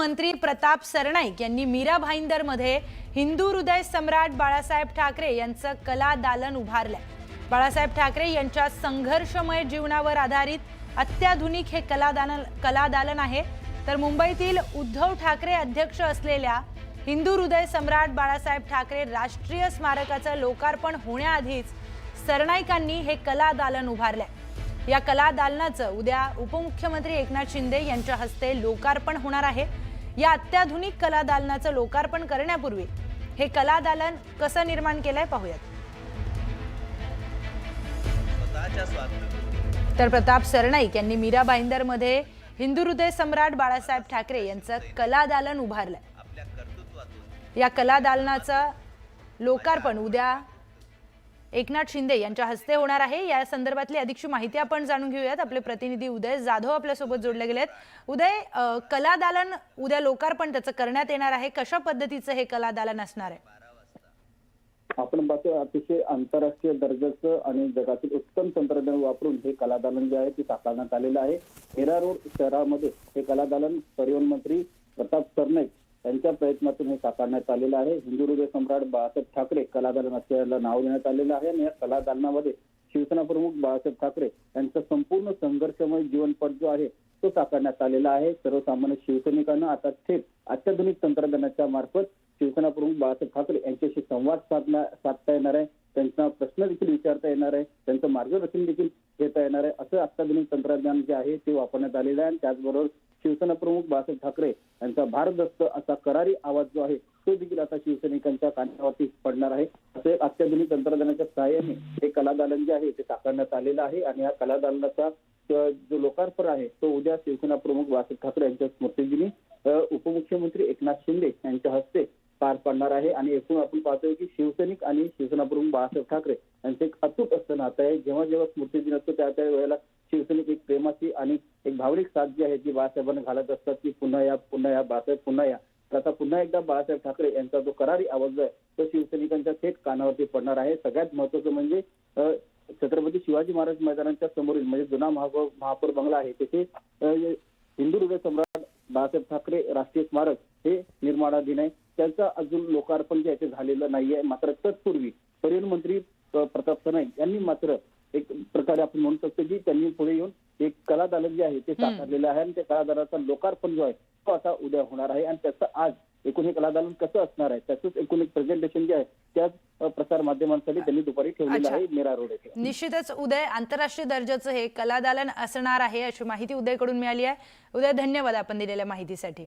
मंत्री प्रताप सरनाईक यांनी मीरा भाईंदरमध्ये हिंदू हृदय सम्राट बाळासाहेब ठाकरे यांचं कला दालन उभारलंय. बाळासाहेब ठाकरे यांच्या संघर्षमय जीवनावर आधारित अत्याधुनिक हे कला दालन कला दालन आहे. तर मुंबईतील उद्धव ठाकरे अध्यक्ष असलेल्या हिंदू हृदय सम्राट बाळासाहेब ठाकरे राष्ट्रीय स्मारकाचं लोकार्पण होण्याआधीच सरनाईकांनी हे कला दालन उभारलंय. या कला दालनाचं उद्या उपमुख्यमंत्री एकनाथ शिंदे यांच्या हस्ते लोकार्पण होणार आहे. या अत्याधुनिक कला दालनाचं लोकार्पण करण्यापूर्वी हे कला दालन कसं निर्माण केलंय पाहूयात. तर प्रताप सरनाईक यांनी मीरा भाईंदरमध्ये हिंदू हृदय सम्राट बाळासाहेब ठाकरे यांचं कला दालन उभारलंय. या कला दालनाचं लोकार्पण उद्या एकनाथ शिंदे यांच्या हस्ते होणार आहे. या संदर्भातली अधिकची माहिती आपण जाणून घेऊयात. आपले प्रतिनिधी उदय जाधव आपल्यासोबत जोडले गेलेत. उदय कला दालन उद्या लोकार्पण त्याचं करण्यात येणार आहे. कशा पद्धतीचं हे कला दालन असणार आहे? आपण पाहतो अतिशय आंतरराष्ट्रीय दर्जाचं आणि जगातील उत्तम तंत्रज्ञान वापरून हे कलादालन जे आहे ते साकारण्यात आलेलं आहे. हेरा रोड शहरामध्ये हे कलादालन परिवहन मंत्री प्रताप सरनाईक त्यांच्या प्रयत्नातून हे साकारण्यात आलेलं आहे. हिंदू हृदय सम्राट बाळासाहेब ठाकरे कलादालन असल्याला नाव देण्यात आलेलं आहे आणि या कलादालनामध्ये शिवसेना प्रमुख बाळासाहेब ठाकरे यांचा संपूर्ण संघर्षमय जीवनपट जो आहे तो साकारण्यात आलेला आहे. सर्वसामान्य शिवसैनिकांना आता थेट अत्याधुनिक तंत्रज्ञानाच्या मार्फत शिवसेना प्रमुख बाळासाहेब ठाकरे यांच्याशी संवाद साधला साधता येणार आहे. त्यांचा प्रश्न देखील विचारता येणार आहे. त्यांचं मार्गदर्शन देखील घेता येणार आहे. असं अत्याधुनिक तंत्रज्ञान जे आहे ते वापरण्यात आलेलं आहे आणि त्याचबरोबर शिवसेना प्रमुख बाळासाहेब ठाकरे यांचा भारदस्त असा करारी आवाज जो आहे तो देखील आता शिवसैनिकांच्या कानावरती पडणार आहे. असं एक अत्याधुनिक तंत्रज्ञानाच्या सहाय्याने हे कलादालन जे आहे ते साकारण्यात आलेलं आहे. आणि या कलादालनाचा जो लोकार्पण आहे तो उद्या शिवसेना प्रमुख बाळासाहेब ठाकरे यांच्या स्मृतीदिनी उपमुख्यमंत्री एकनाथ शिंदे यांच्या हस्ते पार पडणार आहे. आणि एकूण आपण पाहतोय की शिवसैनिक आणि शिवसेना प्रमुख बाळासाहेब ठाकरे यांचं एक अतूट असं नातं आहे. जेव्हा जेव्हा स्मृती दिन असतो त्या त्या वेळेला शिवसैनिक एक प्रेमाची आणि एक भावनिक साथ जी आहे ती बाळासाहेबांना घालत असतात की पुन्हा या पुन्हा या बाळासाहेब पुन्हा या. तर आता पुन्हा एकदा बाळासाहेब ठाकरे यांचा जो करारी आवाज आहे तो शिवसैनिकांच्या थेट कानावरती पडणार आहे. सगळ्यात महत्वाचं म्हणजे छत्रपती शिवाजी महाराज मैदानाच्या समोरील म्हणजे जुना महापौर महापौर बंगला आहे तेथे हिंदू हृदय सम्राट बाळासाहेब ठाकरे राष्ट्रीय स्मारक हे निर्माणाधीन आहे. त्यांचं अजून लोकार्पण जे आहे ते झालेलं नाहीये. मात्र तत्पूर्वी परिवहन मंत्री प्रताप सरनाईक यांनी मात्र एक प्रकारे आपण म्हणू शकतो की त्यांनी पुढे येऊन एक कलादालन जे आहे ते साकारलेलं आहे आणि त्या कलादालनाचं लोकार्पण जो आहे तो आता उद्या होणार आहे. आणि त्याचं आज एकूण हे कलादालन कसं असणार आहे? त्याचंच एकूण एक प्रेझेंटेशन जे आहे त्याच प्रसार माध्यमांसाठी त्यांनी दुपारी ठेवलेलं. आहे मेरा रोड येथे. निश्चितच उदय आंतरराष्ट्रीय दर्जाचं हे कला दालन असणार आहे अशी माहिती उदयकडून मिळाली आहे. उदय धन्यवाद आपण दिलेल्या माहितीसाठी.